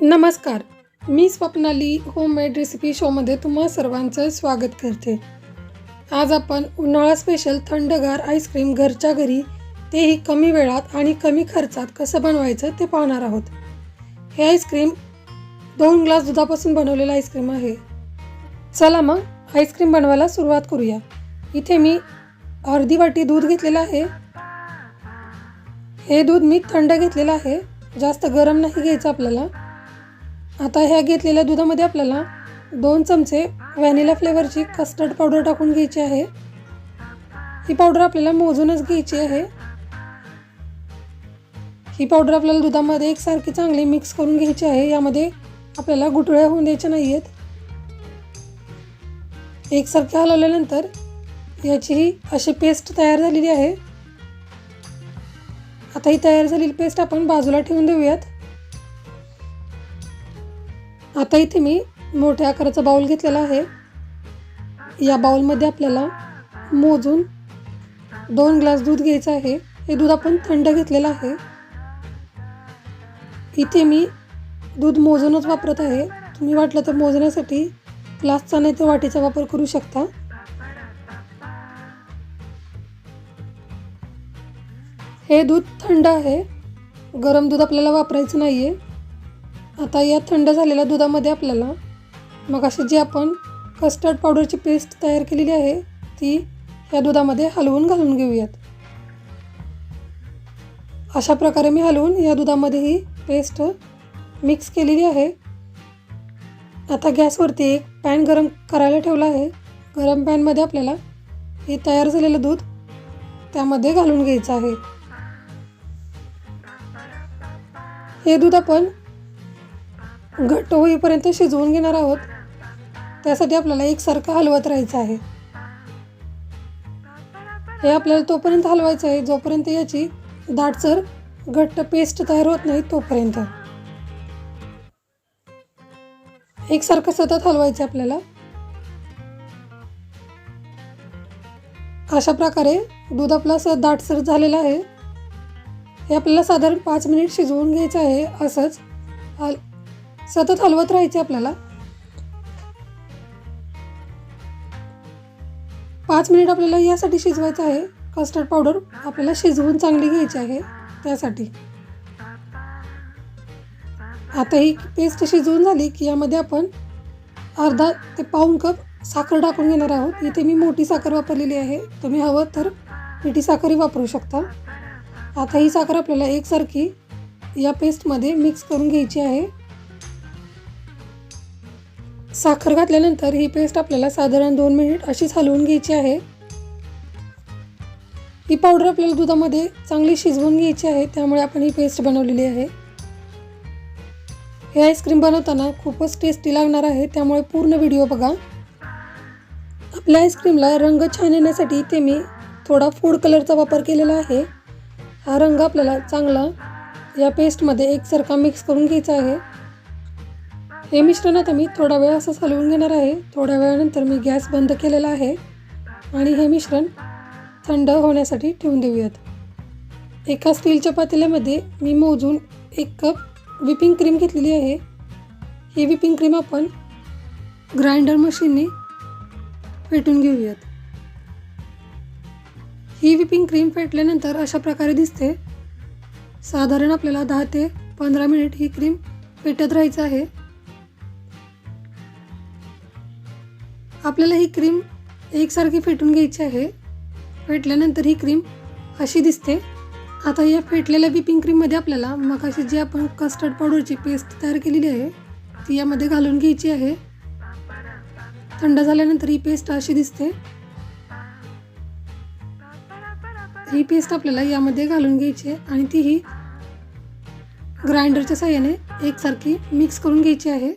नमस्कार मी Swapnali homemade recipe शोमध्ये तुम्हा सर्वांचं स्वागत करते. आज आपण उन्हाळा स्पेशल थंडगार आईस्क्रीम घरच्या घरी तेही कमी वेळात आणि कमी खर्चात कसं बनवायचं ते पाहणार आहोत. हे आईस्क्रीम दोन ग्लास दुधापासून बनवलेलं आईस्क्रीम आहे. चला मग आईस्क्रीम बनवायला सुरुवात करूया. इथे मी अर्धी वाटी दूध घेतलेलं आहे. हे दूध मी थंड घेतलेलं आहे. जास्त गरम नाही घ्यायचं आपल्याला. आता ह्या घेतलेल्या दुधामध्ये आपल्याला दोन चमचे व्हॅनिला फ्लेवरची कस्टर्ड पावडर टाकून घ्यायची आहे. ही पावडर आपल्याला मोजूनच घ्यायची आहे. ही पावडर आपल्याला दुधामध्ये एकसारखी चांगली मिक्स करून घ्यायची आहे. यामध्ये आपल्याला गुटळ्या होऊन द्यायच्या नाही आहेत एकसारखी हलवल्यानंतर याची ही अशी पेस्ट तयार झालेली आहे. आता ही तयार झालेली पेस्ट आपण बाजूला ठेवून देऊयात. आता इथे मी मोठ्या आकाराचा बाउल घेतलेला आहे. या बाउलमध्ये आपल्याला मोजून दोन ग्लास दूध घ्यायचं आहे. हे दूध आपण थंड घेतलेलं आहे. इथे मी दूध मोजूनच वापरत आहे. तुम्ही वाटलं तर मोजण्यासाठी ग्लासचा नाही तर वाटीचा वापर करू शकता. हे दूध थंड आहे. गरम दूध आपल्याला वापरायचं नाही आहे आता या थंड झालेल्या दुधामध्ये आपल्याला मग अशी जी आपण कस्टर्ड पावडरची पेस्ट तयार केलेली आहे ती या दुधामध्ये हलवून घालून घेऊयात. अशा प्रकारे मी हलवून या दुधामध्ये ही पेस्ट मिक्स केलेली आहे. आता गॅसवरती एक पॅन गरम करायला ठेवला आहे. गरम पॅनमध्ये आपल्याला हे तयार झालेलं दूध त्यामध्ये घालून घ्यायचं आहे. हे दूध आपण घट्ट होईपर्यंत शिजवून घेणार आहोत. त्यासाठी आपल्याला एकसारखं हलवत राहायचं आहे. हे आपल्याला तोपर्यंत हलवायचं आहे जोपर्यंत याची दाटसर घट्ट पेस्ट तयार होत नाही तोपर्यंत. एकसारखं सतत हलवायचं आपल्याला. अशा प्रकारे दूध आपला असं दाटसर झालेला आहे. हे आपल्याला साधारण पाच मिनिट शिजवून घ्यायचं आहे असंच. सतत हलवत राहायचे आपल्याला. पाच मिनिट आपल्याला यासाठी शिजवायचं आहे. कस्टर्ड पावडर आपल्याला शिजवून चांगली घ्यायची आहे त्यासाठी. आता ही पेस्ट शिजवून झाली की यामध्ये आपण अर्धा ते पाऊण कप साखर टाकून घेणार आहोत. इथे मी मोठी साखर वापरलेली आहे. तुम्ही हवं तर मिठी साखरही वापरू शकता. आता ही साखर आपल्याला एकसारखी या पेस्टमध्ये मिक्स करून घ्यायची आहे. साखर घातल्यानंतर ही पेस्ट आपल्याला साधारण दोन मिनिट अशीच हलवून घ्यायची आहे. ही पावडर आपल्याला दुधामध्ये चांगली शिजवून घ्यायची आहे त्यामुळे आपण ही पेस्ट बनवलेली आहे. हे आईस्क्रीम बनवताना खूपच टेस्टी लागणार आहे त्यामुळे पूर्ण व्हिडिओ बघा. आपल्या आईस्क्रीमला रंग छान येण्यासाठी इथे मी थोडा फूड कलरचा वापर केलेला आहे. हा रंग आपल्याला चांगला या पेस्टमध्ये एकसारखा मिक्स करून घ्यायचा आहे. हे मिश्रण आता मी थोडा वेळ असं हलवून घेणार आहे. थोड्या वेळानंतर मी गॅस बंद केलेला आहे. आणि हे मिश्रण थंड होण्यासाठी ठेवून देऊयात. एका स्टीलच्या पातेल्यामध्ये मी मोजून एक कप व्हिपिंग क्रीम घेतलेली आहे. ही व्हिपिंग क्रीम आपण ग्राइंडर मशीनने फेटून घेऊयात. ही व्हिपिंग क्रीम फेटल्यानंतर अशा प्रकारे दिसते. साधारण आपल्याला दहा ते पंधरा मिनिट ही क्रीम फेटत राहायचं आहे. आपल्याला ही क्रीम एकसारखी फेटून घ्यायची आहे. फेटल्यानंतर ही क्रीम अशी दिसते. आता या फेटलेल्या व्हिपिंग क्रीममध्ये आपल्याला मग अशी जी आपण कस्टर्ड पावडरची पेस्ट तयार केलेली आहे ती यामध्ये घालून घ्यायची आहे. थंड झाल्यानंतर ही पेस्ट अशी दिसते. ही पेस्ट आपल्याला यामध्ये घालून घ्यायची आहे आणि तीही ग्राइंडरच्या साह्याने एकसारखी मिक्स करून घ्यायची आहे.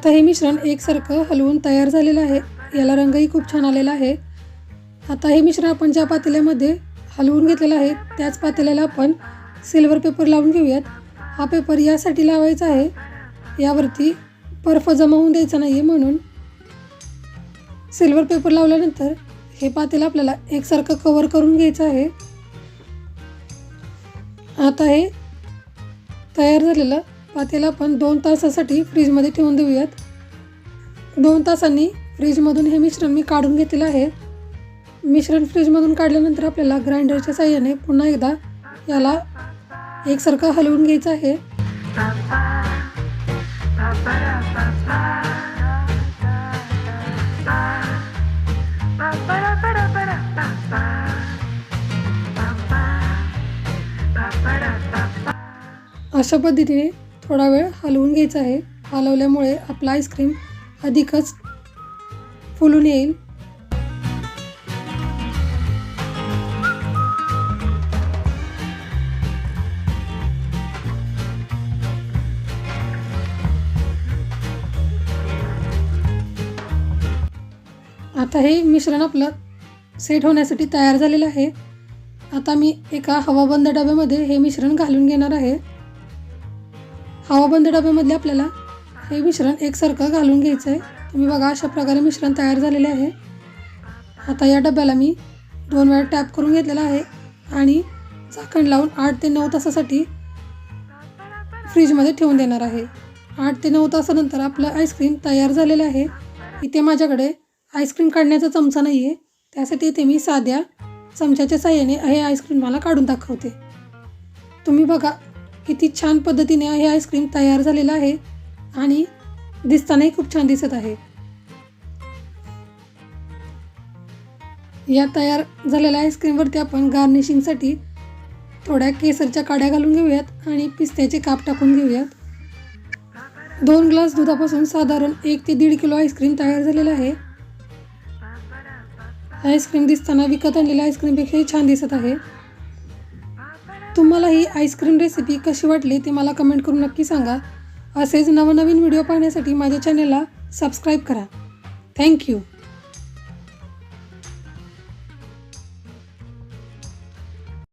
आता हे मिश्रण एकसारखं हलवून तयार झालेलं आहे. याला रंगही खूप छान आलेला आहे. आता हे मिश्रण आपण ज्या पातेल्यामध्ये हलवून घेतलेलं आहे त्याच पातेल्याला आपण सिल्वर पेपर लावून घेऊयात. हा पेपर यासाठी लावायचा आहे. यावरती बर्फ जमा होऊन द्यायचा नाही आहे म्हणून. सिल्वर पेपर लावल्यानंतर हे पातेलं आपल्याला एकसारखं कवर करून घ्यायचं आहे. आता हे तयार झालेलं पातेला आपण दोन तासासाठी फ्रीजमध्ये ठेवून देऊयात. दोन तासांनी फ्रीजमधून हे मिश्रण मी काढून घेतलेलं आहे. मिश्रण फ्रीजमधून काढल्यानंतर आपल्याला ग्राइंडरच्या साह्याने पुन्हा एकदा याला एकसारखं हलवून घ्यायचं आहे. अशा पद्धतीने थोडा वेळ हलवून घ्यायचा आहे. हलवल्यामुळे आपला आईस्क्रीम अधिकच फुलून येईल. आता हे मिश्रण आपलं सेट होण्यासाठी तयार झालेलं आहे. आता मी एका हवाबंद डब्यामध्ये हे मिश्रण घालून घेणार आहे. हवाबंद डब्यामधले आपल्याला हे मिश्रण एकसारखं घालून घ्यायचं आहे तुम्ही बघा अशा प्रकारे मिश्रण तयार झालेले आहे. आता या डब्याला मी दोन वेळा टॅप करून घेतलेला आहे आणि झाकण लावून आठ ते नऊ तासासाठी फ्रीजमध्ये ठेवून देणार आहे. आठ ते नऊ तासानंतर आपलं आईस्क्रीम तयार झालेलं आहे. इथे माझ्याकडे आईस्क्रीम काढण्याचा चमचा नाही आहे त्यासाठी इथे मी साध्या चमच्याच्या साह्याने हे आईस्क्रीम मला काढून दाखवते. तुम्ही बघा किती छान पद्धतीने हे आईस्क्रीम तयार झालेलं आहे आणि दिसतानाही खूप छान दिसत आहे. या तयार झालेल्या आईस्क्रीमवरती आपण गार्निशिंगसाठी थोड्या केसरच्या काड्या घालून घेऊयात आणि पिस्त्याचे काप टाकून घेऊयात. दोन ग्लास दुधापासून साधारण एक ते दीड किलो आईस्क्रीम तयार झालेलं आहे. आईस्क्रीम दिसताना विकत आणलेल्या आईस्क्रीमपेक्षाही छान दिसत आहे. तुम्हाला ही आईस्क्रीम रेसिपी कशी वाटली ते मला कमेंट करून नक्की सांगा. असेच नवनवीन व्हिडिओ पाहण्यासाठी माझ्या चॅनलला सबस्क्राईब करा. थँक्यू